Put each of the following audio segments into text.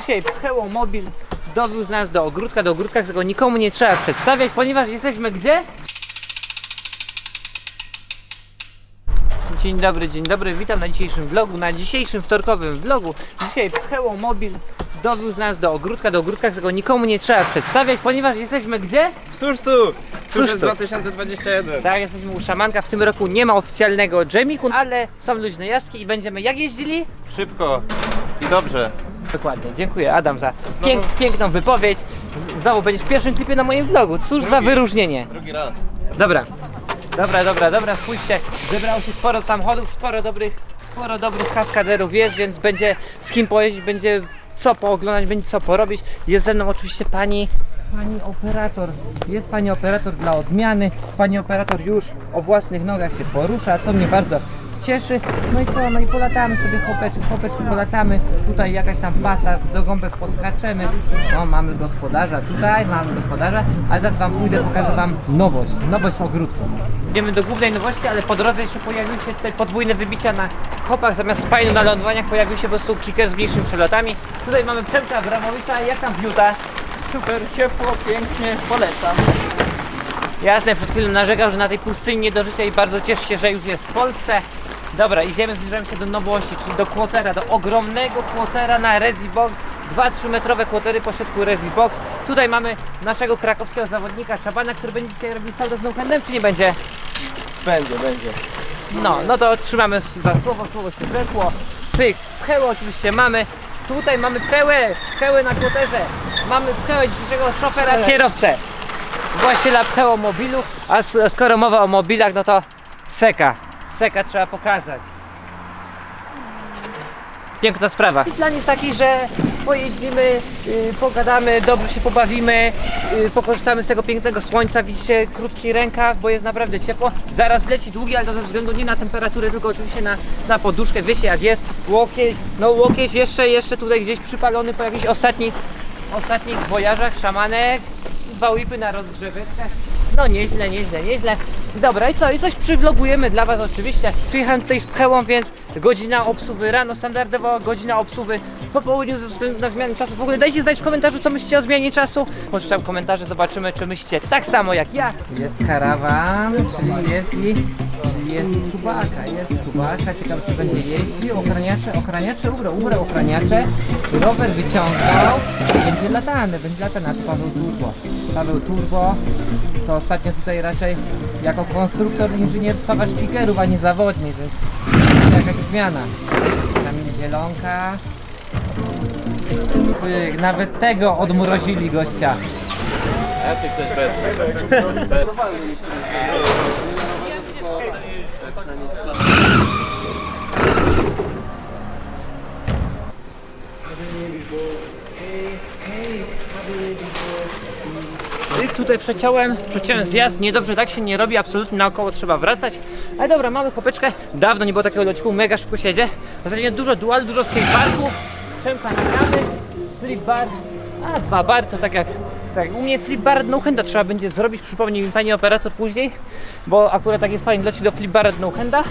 Dzisiaj Pcheło Mobil dowiózł nas do ogródka, do ogródka, którego nikomu nie trzeba przedstawiać, ponieważ jesteśmy gdzie? Dzień dobry, dzień dobry, witam na dzisiejszym vlogu, na dzisiejszym wtorkowym vlogu. Dzisiaj Pcheło Mobil dowiózł nas do ogródka, do ogródka, którego nikomu nie trzeba przedstawiać, ponieważ jesteśmy gdzie? W Sursu! Sursu. Sursu 2021. Tak, jesteśmy u szamanka. W tym roku nie ma oficjalnego dżemiku, ale są luźne jazdki i będziemy jak jeździli? Szybko i dobrze. Dokładnie, dziękuję Adam za pięk, piękną wypowiedź. Z- Znowu będziesz w pierwszym klipie na moim vlogu. Cóż za wyróżnienie. Drugi raz. Dobra, dobra, dobra, dobra, spójrzcie, zebrało się sporo samochodów, sporo dobrych, sporo dobrych kaskaderów jest, więc będzie z kim pojeździć, będzie co pooglądać, będzie co porobić. Jest ze mną oczywiście pani, pani operator, jest pani operator dla odmiany, pani operator już o własnych nogach się porusza, co mnie bardzo cieszy. No i co, no i polatamy sobie chopeczki, chopeczki polatamy, tutaj jakaś tam paca, w dogąbek poskaczemy. No mamy gospodarza tutaj, mamy gospodarza, ale teraz wam pójdę, pokażę wam nowość, nowość w ogródku. Idziemy do głównej nowości, ale po drodze jeszcze pojawiły się tutaj podwójne wybicia na kopach, zamiast spajnu na lądowaniach pojawił się po prostu kicker z mniejszymi przelotami. Tutaj mamy Przemka Abramowicza, jak tam wiuta? Super, ciepło, pięknie, polecam. Jasne, przed chwilą narzekał, że na tej pustyni nie do życia i bardzo cieszy się, że już jest w Polsce. Dobra, idziemy, zbliżamy się do nowości, czyli do kłotera, do ogromnego kłotera na Resi Box. 2-3 metrowe kłotery po środku Resi Box. Tutaj mamy naszego krakowskiego zawodnika Czabana, który będzie dzisiaj robił saldo z no czy nie będzie? Będzie, będzie. No, no to trzymamy za słowo, słowo się wrętło. Pyk, pchełę oczywiście mamy. Tutaj mamy pchełę, pchełę na kłoterze. Mamy pchełę dzisiejszego szofera, kierowcę. Właściciela pcheło mobilu, a skoro mowa o mobilach, no to seka. Seka trzeba pokazać. Piękna sprawa. Plan jest taki, że pojeździmy, yy, pogadamy, dobrze się pobawimy, yy, pokorzystamy z tego pięknego słońca. Widzicie, krótki rękaw, bo jest naprawdę ciepło. Zaraz wleci długi, ale to ze względu nie na temperaturę, tylko oczywiście na, na poduszkę. Wiecie jak jest. Łokieć, no łokieć jeszcze, jeszcze tutaj gdzieś przypalony po jakichś ostatnich, ostatnich wojażach, szamanek. Dwa whipy na rozgrzeweczkę. No nieźle, nieźle, nieźle. Dobra i co? I coś przywlogujemy dla Was oczywiście. Przyjechałem tutaj z pchełą, więc godzina obsługi rano standardowo, godzina obsługi po południu ze względu na zmianę czasu. W ogóle dajcie znać w komentarzu, co myślicie o zmianie czasu. Poczytam komentarze, zobaczymy, czy myślicie tak samo jak ja. Jest karawan, czyli jest i jest czubaka, jest czubaka. Ciekawe, czy będzie jeździł. Ochraniacze, ochraniacze, ubrał, ubrał ochraniacze. Rower wyciągał. Będzie latany, będzie latany. A tu Paweł Turbo. Paweł Turbo, co ostatnio tutaj raczej jako konstruktor, inżynier spawacz kickerów, a nie zawodnik, więc będzie jakaś odmiana. Kamil Zielonka. Cyk, nawet tego odmrozili gościa. A ty chcesz bez. Tutaj przeciąłem, przeciąłem zjazd, niedobrze tak się nie robi, absolutnie naokoło trzeba wracać. Ale dobra, mamy kopeczkę, dawno nie było takiego lociku, mega szybko siedzie. Ostatnio dużo dual, dużo skateparków, Przemka nagramy, flip bar, a dwa bar to tak jak, tak u mnie flip bar no handa trzeba będzie zrobić, przypomni mi pani operator później, bo akurat tak jest fajnie leci do flip bar no handa.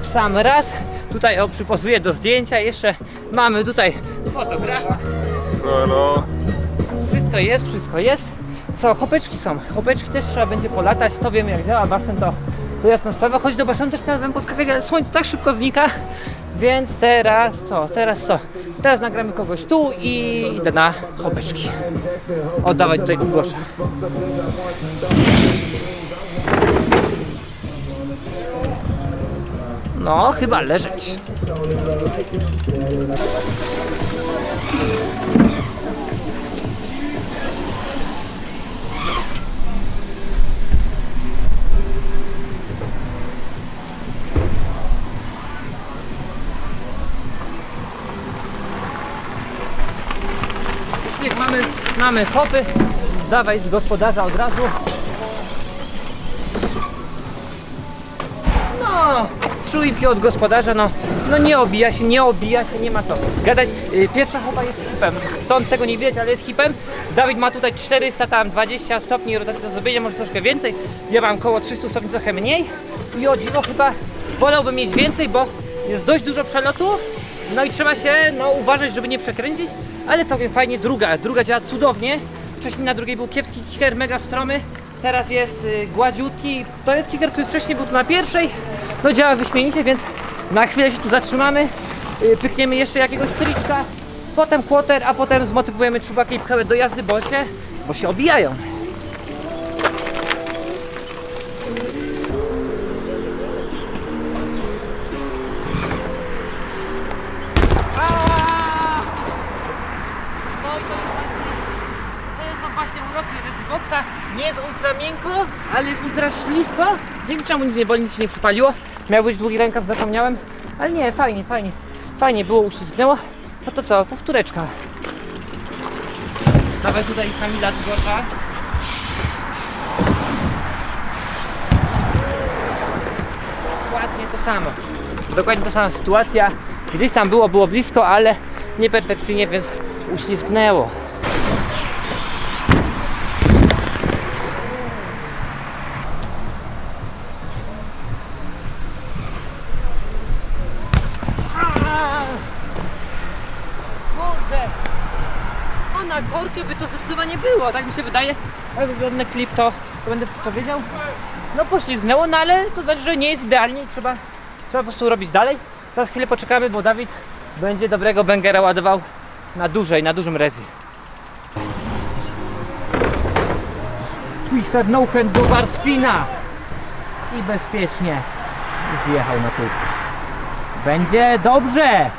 W sam raz, tutaj o przypozuję do zdjęcia, jeszcze mamy tutaj fotografa. Halo. Wszystko jest, wszystko jest. Co, chopeczki są. Chopeczki też trzeba będzie polatać, to wiem jak działa basen, to, to jasna sprawa. Choć do basenu też miałem poskakać, ale słońce tak szybko znika. Więc teraz co? Teraz co? Teraz nagramy kogoś tu i idę na chopeczki. Oddawać tutaj głoszę. No, chyba leżeć. Mamy, mamy hopy. Dawaj z gospodarza od razu. No, trójki od gospodarza, no, no nie obija się, nie obija się, nie ma co gadać. Y, Pierwsza chopa jest hipem, stąd tego nie widać, ale jest hipem. Dawid ma tutaj 400, tam 20 stopni rotacji do zrobienia, może troszkę więcej. Ja mam około 300 stopni, trochę mniej. I o dziwo chyba wolałbym mieć więcej, bo jest dość dużo przelotu, No i trzeba się no, uważać, żeby nie przekręcić, ale całkiem fajnie. Druga, druga działa cudownie. Wcześniej na drugiej był kiepski kicker, mega stromy. Teraz jest y, gładziutki. To jest kicker, który wcześniej był tu na pierwszej. No działa wyśmienicie, więc na chwilę się tu zatrzymamy. Y, pykniemy jeszcze jakiegoś triczka. Potem quarter, a potem zmotywujemy czubaka i pchełę do jazdy, bo się, bo się obijają. Rezyboxa. Nie jest ultra miękko, ale jest ultra ślisko, dzięki czemu nic nie boli, nic się nie przypaliło. Miał być długi rękaw, zapomniałem, ale nie, fajnie, fajnie, fajnie było, uślizgnęło. No to co, powtóreczka. Nawet tutaj Kamila zgłasza. Dokładnie to samo. Dokładnie ta sama sytuacja. Gdzieś tam było, było blisko, ale nieperfekcyjnie, więc uślizgnęło. Kurde! O, na korkę by to zdecydowanie było, tak mi się wydaje. Jak wygląda klip, to, to będę wszystko wiedział. No poślizgnęło, no ale to znaczy, że nie jest idealnie i trzeba, trzeba po prostu robić dalej. Teraz chwilę poczekamy, bo Dawid będzie dobrego bangera ładował na dużej, na dużym rezi. Twister no hand do bar spina i bezpiecznie zjechał na tył. Będzie dobrze!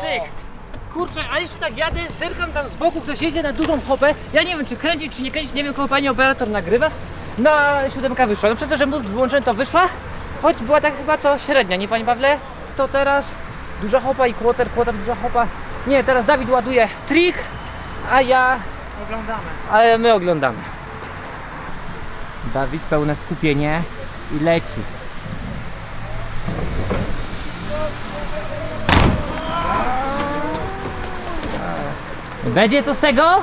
Cyk! Kurczę, a jeszcze tak jadę, zerkam tam z boku, ktoś jedzie na dużą hopę. Ja nie wiem, czy kręcić, czy nie kręcić, nie wiem, kogo pani operator nagrywa. Na siódemka wyszła. No przez to, że mózg wyłączyłem, to wyszła. Choć była tak chyba co średnia, nie pani Pawle? To teraz duża hopa i quarter, quarter, duża hopa. Nie, teraz Dawid ładuje trik, a ja... Oglądamy. Ale my oglądamy. Dawid pełne skupienie i leci. Będzie co z tego?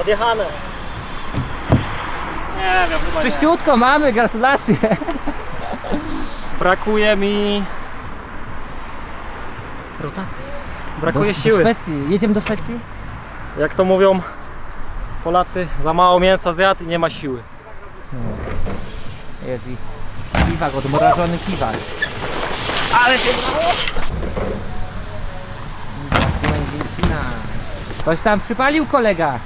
Odjechane. Nie wiem, chyba nie. Czyściutko mamy, gratulacje. Brakuje mi... Rotacji. Brakuje do, siły. Do Szwecji. Jedziemy do Szwecji? Jak to mówią Polacy, za mało mięsa zjadł i nie ma siły. Jest i kiwak, odmrożony kiwak. Ale się mało! Benzina. Coś tam przypalił kolega.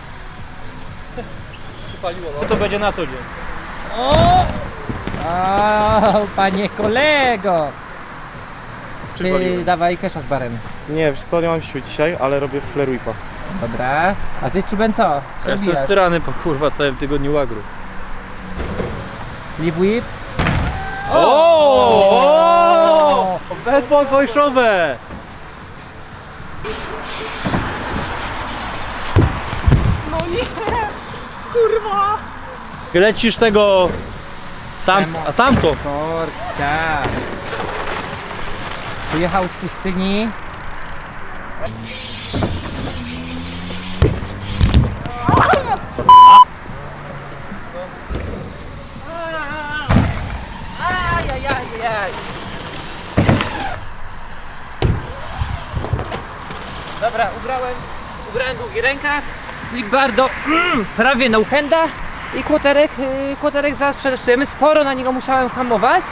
No to będzie na co dzień. O, panie kolego! Ty Przypaliłem. dawaj kesza z barem. Nie, wiesz co, nie mam siły dzisiaj, ale robię flare whipa. Dobra. A ty Czuben co? Co Ja jestem styrany po kurwa całym tygodniu łagru. Lip whip? O! Bad boy wojszowe! No nie! Kurwa! Lecisz tego... Tam, a tamto! Korcia. Przyjechał z pustyni. Ajajajaj. Dobra, ubrałem, ubrałem długi rękaw, flip bar do mm, prawie no handa i kłoterek, yy, kłoterek zaraz. Sporo na niego musiałem hamować,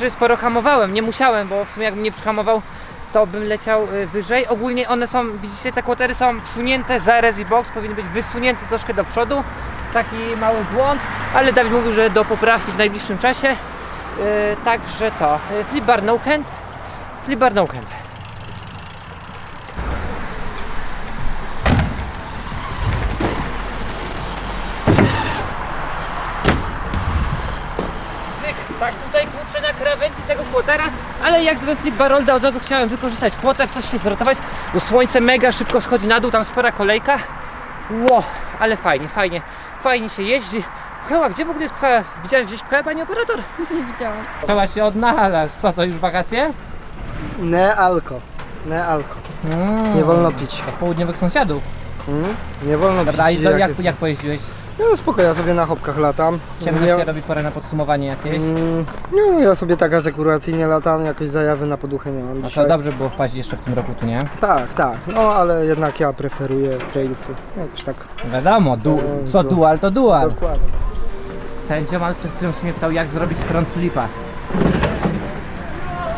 yy, sporo hamowałem, nie musiałem, bo w sumie jakbym nie przyhamował, to bym leciał yy, wyżej. Ogólnie one są, widzicie, te kłotery są wsunięte za Resi Box, powinny być wysunięte troszkę do przodu. Taki mały błąd, ale Dawid mówił, że do poprawki w najbliższym czasie. Yy, także co, yy, flip bar no hand, flip bar no hand. Cyk, tak tutaj kurczę na krawędzi tego kłotera, ale jak sobie flip barolda od razu chciałem wykorzystać kłoter, coś się zrotować, bo słońce mega szybko schodzi na dół, tam spora kolejka. Ło, ale fajnie, fajnie, fajnie się jeździ. Pcheła, gdzie w ogóle jest pcheła? Widziałeś gdzieś pchełę, pani operator? Nie widziałam. Pcheła się odnalazł. Co to, już wakacje? Nie alko. Nie alko. Nie wolno pić. Od południowych sąsiadów. Mm? Nie wolno Dobra, pić. do, jak jak, jak pojeździłeś? No spoko, ja sobie na hopkach latam. Ciemno ja, się robi, pora na podsumowanie jakieś. mm, no, ja sobie tak asekuracyjnie latam, jakoś zajawy na poduchę nie mam No to dobrze było wpaść jeszcze w tym roku, tu nie? Tak, tak, no ale jednak ja preferuję trailsy. Jakoś tak. Wiadomo, du- To- co dual, to dual. Dokładnie. Ten ziomal przed chwilą się mnie pytał, jak zrobić front flipa.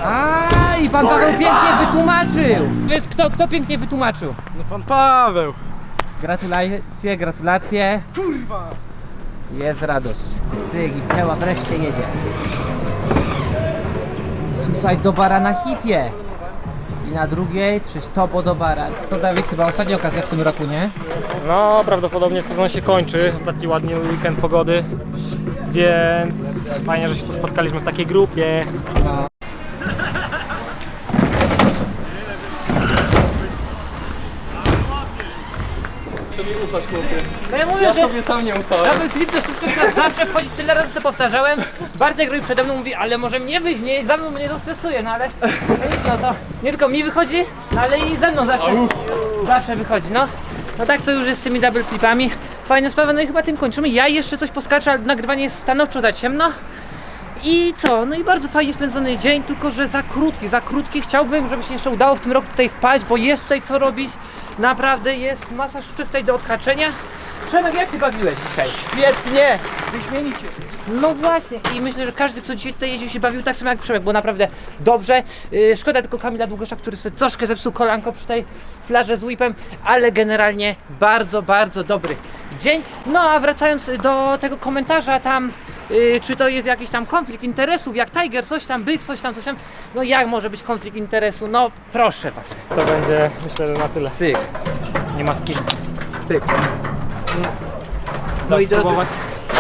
A i pan Paweł pięknie wytłumaczył! Więc kto, kto pięknie wytłumaczył? No pan Paweł! Gratulacje, gratulacje. Kurwa! Jest radość. Cyk i peła wreszcie jedzie. Susaj do bara na hipie. I na drugiej trzyś topo do bara. To Dawid chyba ostatnia okazja w tym roku, nie? No, prawdopodobnie sezon się kończy. Ostatni ładny weekend pogody. Więc fajnie, że się tu spotkaliśmy w takiej grupie. No. No ja mówię, Ja że sobie sam nie ufałem. Double flip to która zawsze wchodzi, tyle razy to powtarzałem. Bartek robi przede mną mówi, ale może mnie wyjść, nie, za mną mnie to stresuje, no ale no nic, no to nie tylko mi wychodzi, no ale i ze mną zawsze, zawsze wychodzi, no. No tak to już jest z tymi double flipami. Fajna sprawa, no i chyba tym kończymy. Ja jeszcze coś poskaczę, ale nagrywanie jest stanowczo za ciemno. I co? No i bardzo fajnie spędzony dzień, tylko że za krótki, za krótki. Chciałbym, żeby się jeszcze udało w tym roku tutaj wpaść, bo jest tutaj co robić. Naprawdę jest masa sztuczek tutaj do odhaczenia. Przemek, jak się bawiłeś dzisiaj? Świetnie! Wyśmienicie. No właśnie i myślę, że każdy, kto dzisiaj tutaj jeździł się bawił tak samo jak Przemek, bo naprawdę dobrze. Yy, szkoda tylko Kamila Długosza, który sobie troszkę zepsuł kolanko przy tej flarze z whipem, ale generalnie bardzo, bardzo dobry dzień. No a wracając do tego komentarza tam, yy, czy to jest jakiś tam konflikt interesów, jak Tiger, coś tam, byk, coś tam, coś tam. No jak może być konflikt interesu? No proszę was. To będzie, myślę, że na tyle. Cyk. Nie ma spin. No i drodzy,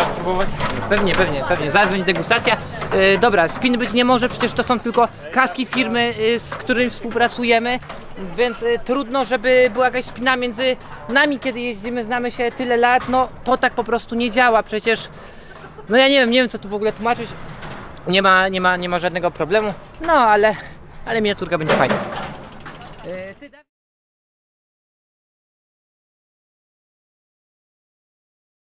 Dasz spróbować? Pewnie, pewnie, pewnie. Zaraz będzie degustacja. E, dobra, spin być nie może, przecież to są tylko kaski firmy, e, z którymi współpracujemy, więc e, trudno, żeby była jakaś spina między nami, kiedy jeździmy, znamy się tyle lat, no to tak po prostu nie działa, przecież no ja nie wiem, nie wiem co tu w ogóle tłumaczyć, nie ma, nie ma, nie ma żadnego problemu, no ale, ale miniaturka będzie fajna. Ty?